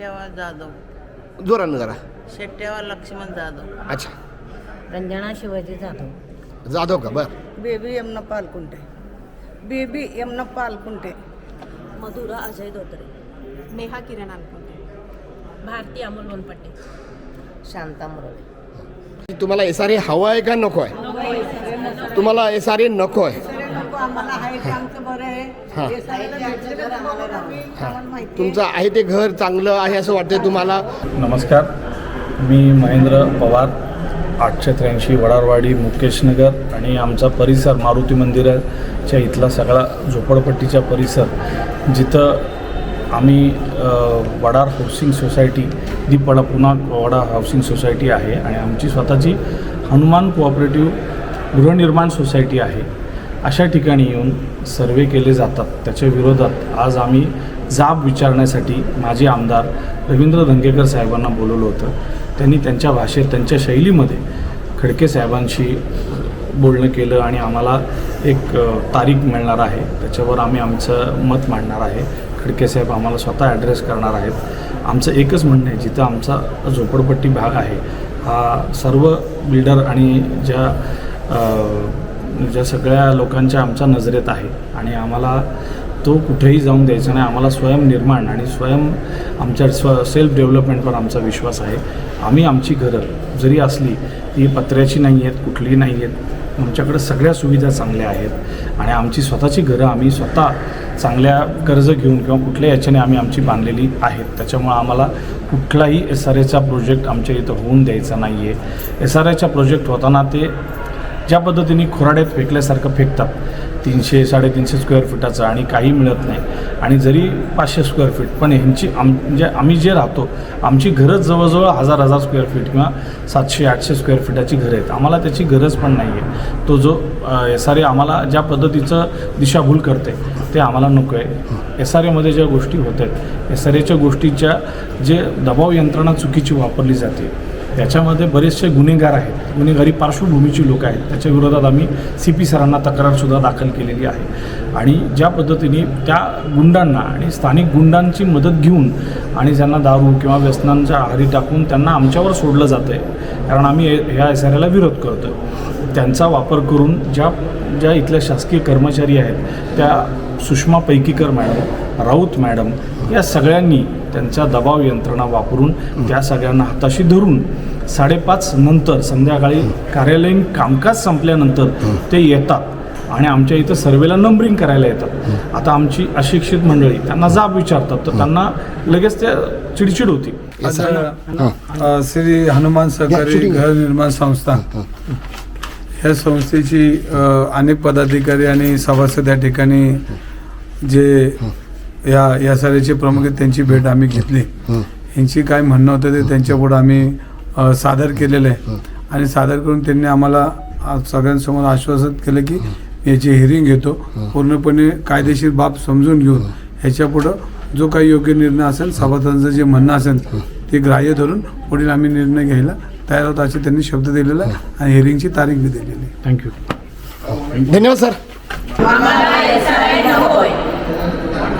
जाधव. जोरानं जरा. शेट्ट्यावर लक्ष्मण जाधव. अच्छा. रंजना शिवाजी जाधव. जाधव का? बर. बेबी यमुना पालकुंटे. बेबी यमुना पालकुंटे. मधुरा अजय धोत्रे. नेहा किरण अनकुंटे भारती अमोल वनपट्टे. शांता मुरळे. तुम्हाला एस आर ए हवं आहे का नको आहे? तुम्हाला एस आर ए नको आहे. आम्हाला आहे ते आमचं बरं हां. आहे. हे. सगळं भेटलं तर आम्हाला आम्हाला माहिती आहे. तुमचं आहे ते घर चांगलं आहे असं वाटतंय तुम्हाला? नमस्कार. मी महेंद्र पवार आठशे त्र्याऐंशी वडारवाडी मुकेशनगर आणि आमचा परिसर मारुती मंदिराच्या इथला सगळा झोपडपट्टीचा परिसर जिथं आम्ही अ, वडार हाऊसिंग सोसायटी दीपवाडा पुन्हा वडा हाऊसिंग सोसायटी आहे आणि आमची स्वतःची हनुमान कोऑपरेटिव्ह गृहनिर्माण सोसायटी आहे. अशा ठिकाणी येऊन सर्वे केले जातात. त्याच्या विरोधात आज आम्ही जाब विचारण्यासाठी माजी आमदार रवींद्र धंगेकर साहेबांना बोलवलं होतं. त्यांनी त्यांच्या भाषेत त्यांच्या शैलीमध्ये खडके साहेबांशी बोलणं केलं आणि आम्हाला एक तारीख मिळणार आहे. त्याच्यावर आम्ही आमचं मत मांडणार आहे. खडके साहेब आम्हाला स्वतः ॲड्रेस करणार आहेत. आमचं एकच म्हणणं आहे जिथं आमचा झोपडपट्टी भाग आहे हा सर्व बिल्डर आणि ज्या ज्या सगळ्या लोकांच्या आमच्या नजरेत आहे. आणि आम्हाला तो कुठेही जाऊन द्यायचा नाही. आम्हाला स्वयंनिर्माण आणि स्वयं आमच्या स्व सेल्फ डेव्हलपमेंटवर आमचा विश्वास आहे. आम्ही आमची घरं जरी असली ती पत्र्याची नाही आहेत कुठलीही नाही आहेत आमच्याकडे सगळ्या सुविधा चांगल्या आहेत. आणि आमची स्वतःची घरं आम्ही स्वतः चांगल्या कर्ज घेऊन किंवा कुठल्या याच्याने आम्ही आमची बांधलेली आहेत. त्याच्यामुळं आम्हाला कुठलाही एस आर एचा प्रोजेक्ट आमच्या इथं होऊन द्यायचा नाही आहे एस आर एचा प्रोजेक्ट होताना ते ज्या पद्धतीने खुराड्यात फेकल्यासारखं फेकतात. तीनशे साडेतीनशे स्क्वेअर फुटाचं आणि काही मिळत नाही. आणि जरी पाचशे स्क्वेअर फीट पण ह्यांची आम म्हणजे आम्ही जे राहतो आमची घरंच जवळजवळ हजार हजार स्क्वेअर फीट किंवा सातशे आठशे स्क्वेअर फीटाची घरं आहेत. आम्हाला त्याची गरज पण नाही आहे तो जो एस आर ए आम्हाला ज्या पद्धतीचं दिशाभूल करते ते आम्हाला नको आहे. एस आर एमध्ये ज्या गोष्टी होत आहेत एस आर एच्या गोष्टीच्या जे दबाव यंत्रणा चुकीची वापरली जाते त्याच्यामध्ये बरेचसे गुन्हेगार आहेत. गुन्हेगारी पार्श्वभूमीची लोक आहेत. त्याच्या विरोधात आम्ही सी पी सरांना तक्रारसुद्धा दाखल केलेली आहे. आणि ज्या पद्धतीने त्या गुंडांना आणि स्थानिक गुंडांची मदत घेऊन आणि ज्यांना दारू किंवा व्यसनांच्या आहारी टाकून त्यांना आमच्यावर सोडलं जातं आहे कारण आम्ही ह्या एस आर एला विरोध करतो त्यांचा वापर करून ज्या ज्या इथल्या शासकीय कर्मचारी आहेत त्या सुषमा पैकीकर मॅडम राऊत मॅडम या सगळ्यांनी त्यांच्या दबाव यंत्रणा वापरून त्या सगळ्यांना हाताशी धरून साडेपाच नंतर संध्याकाळी कार्यालयीन कामकाज संपल्यानंतर ते येतात आणि आमच्या इथं सर्वेला नंबरिंग करायला येतात आता आमची अशिक्षित मंडळी त्यांना जाब विचारतात तर त्यांना लगेच त्या चिडचिड होती. हां. श्री हनुमान सहकारी. घर निर्माण संस्था या संस्थेची अनेक पदाधिकारी आणि सभासद या ठिकाणी जे या या सारीचे प्रमुख त्यांची भेट आम्ही घेतली. यांची काय म्हणणं होतं ते त्यांच्यापुढं आम्ही अ, सादर केलेलं आहे. आणि सादर करून त्यांनी आम्हाला सगळ्यांसमोर आश्वासन केलं की याची हिअरिंग घेतो. पूर्णपणे कायदेशीर बाब समजून घेऊन ह्याच्या पुढं जो काही योग्य निर्णय असेल सभासदांचं जे म्हणणं असेल ते ग्राह्य धरून पुढील आम्ही निर्णय घ्यायला तयार होतो असे त्यांनी शब्द दिलेला आहे आणि हिअरिंगची तारीख बी दिलेली आहे. थँक्यू धन्यवाद सर